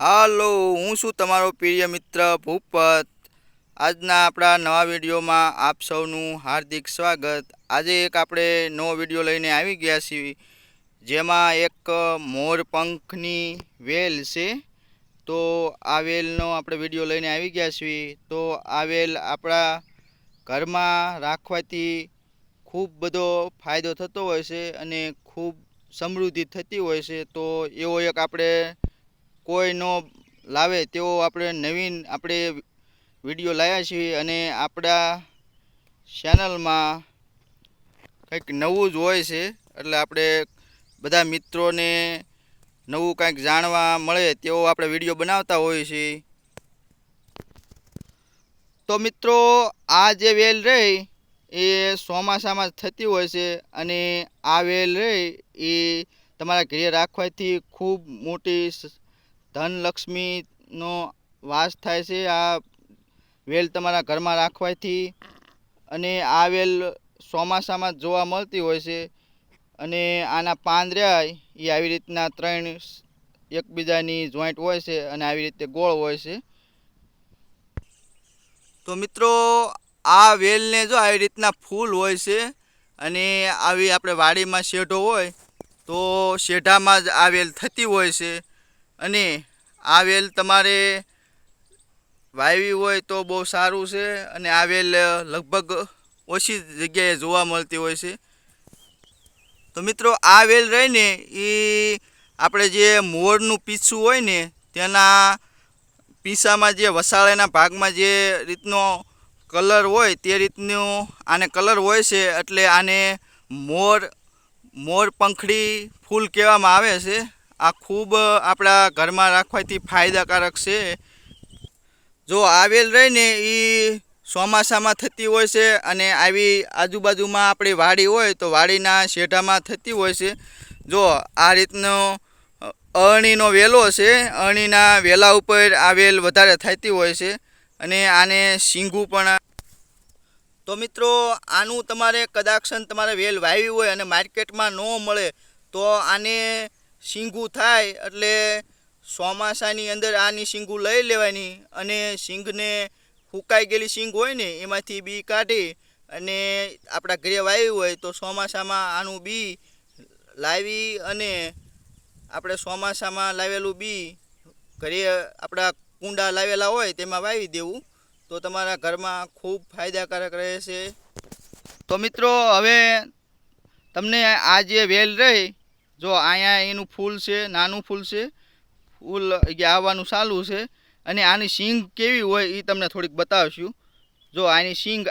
હાલો, હું છું તમારો પ્રિય મિત્ર ભૂપત. આજના આપણા નવા વિડીયોમાં આપ સૌનું હાર્દિક સ્વાગત. આજે એક આપણે નવો વીડિયો લઈને આવી ગયા છીએ, જેમાં એક મોરપંખની વેલ છે. તો આ વેલનો આપણે વીડિયો લઈને આવી ગયા છીએ. તો આ વેલ આપણા ઘરમાં રાખવાથી ખૂબ બધો ફાયદો થતો હોય છે અને ખૂબ સમૃદ્ધિ થતી હોય છે. તો એવો એક આપણે કોઈ ન લાવે તેવો આપણે નવીન આપણે વીડિયો લાવ્યા છીએ અને આપણા ચેનલમાં કંઈક નવું જ હોય છે. એટલે આપણે બધા મિત્રોને નવું કંઈક જાણવા મળે તેવો આપણે વીડિયો બનાવતા હોઈએ છીએ. તો મિત્રો, આ જે વેલ રહી એ ચોમાસામાં થતી હોય છે અને આ વેલ રહી એ તમારા ઘરે રાખવાથી ખૂબ મોટી ધનલક્ષ્મીનો વાસ થાય છે. આ વેલ તમારા ઘરમાં રાખવાથી અને આ વેલ ચોમાસામાં જોવા મળતી હોય છે અને આના પાન રહ્યા એ આવી રીતના ત્રણ એકબીજાની જોઈન્ટ હોય છે અને આવી રીતે ગોળ હોય છે. તો મિત્રો, આ વેલને જો આવી રીતના ફૂલ હોય છે અને આવી આપણે વાડીમાં શેઢો હોય, તો શેઢામાં જ આ વેલ થતી હોય છે. અને આ વેલ તમારે વાવી હોય તો બહુ સારું છે અને આ વેલ લગભગ ઓછી જગ્યાએ જોવા મળતી હોય છે. તો મિત્રો આ વેલ રહીને એ આપણે જે મોરનું પીછું હોય ને તેના પીસામાં જે વસાળાના ભાગમાં જે રીતનો કલર હોય તે રીતનું આને કલર હોય છે એટલે આને મોર મોર પંખડી ફૂલ કહેવામાં આવે છે. આ ખૂબ આપણા ઘરમાં રાખવાથી ફાયદાકારક છે. જો આવેલ રહીને એ ચોમાસામાં થતી હોય છે અને આવી આજુબાજુમાં આપણી વાડી હોય તો વાડીના શેઢામાં થતી હોય છે. જો આ રીતનો અરણીનો વેલો છે, અરણીના વેલા ઉપર આ વેલ વધારે થતી હોય છે અને આને શીંગું પણ તો મિત્રો, આનું તમારે કદાક્ષન તમારે વેલ વાવી હોય અને માર્કેટમાં ન મળે તો આને શીંગું થાય એટલે ચોમાસાની અંદર આની શીંગું લઈ લેવાની અને શીંગને ફૂંકાઈ ગયેલી શીંગ હોય ને, એમાંથી બી કાઢી અને આપણા ઘરે વાવી હોય તો ચોમાસામાં આનું બી લાવી અને આપણે ચોમાસામાં લાવેલું બી ઘરે આપણા કુંડા લાવેલા હોય તેમાં વાવી દેવું. તો તમારા ઘરમાં ખૂબ ફાયદાકારક રહે છે તો મિત્રો, હવે તમને આ જે વેલ રહી જો અહીંયા એનું ફૂલ છે, નાનું ફૂલ છે, ફૂલ આવવાનું ચાલુ છે, અને આની સિંગ કેવી હોય એ તમને થોડીક બતાવશું. જો આની શીંગ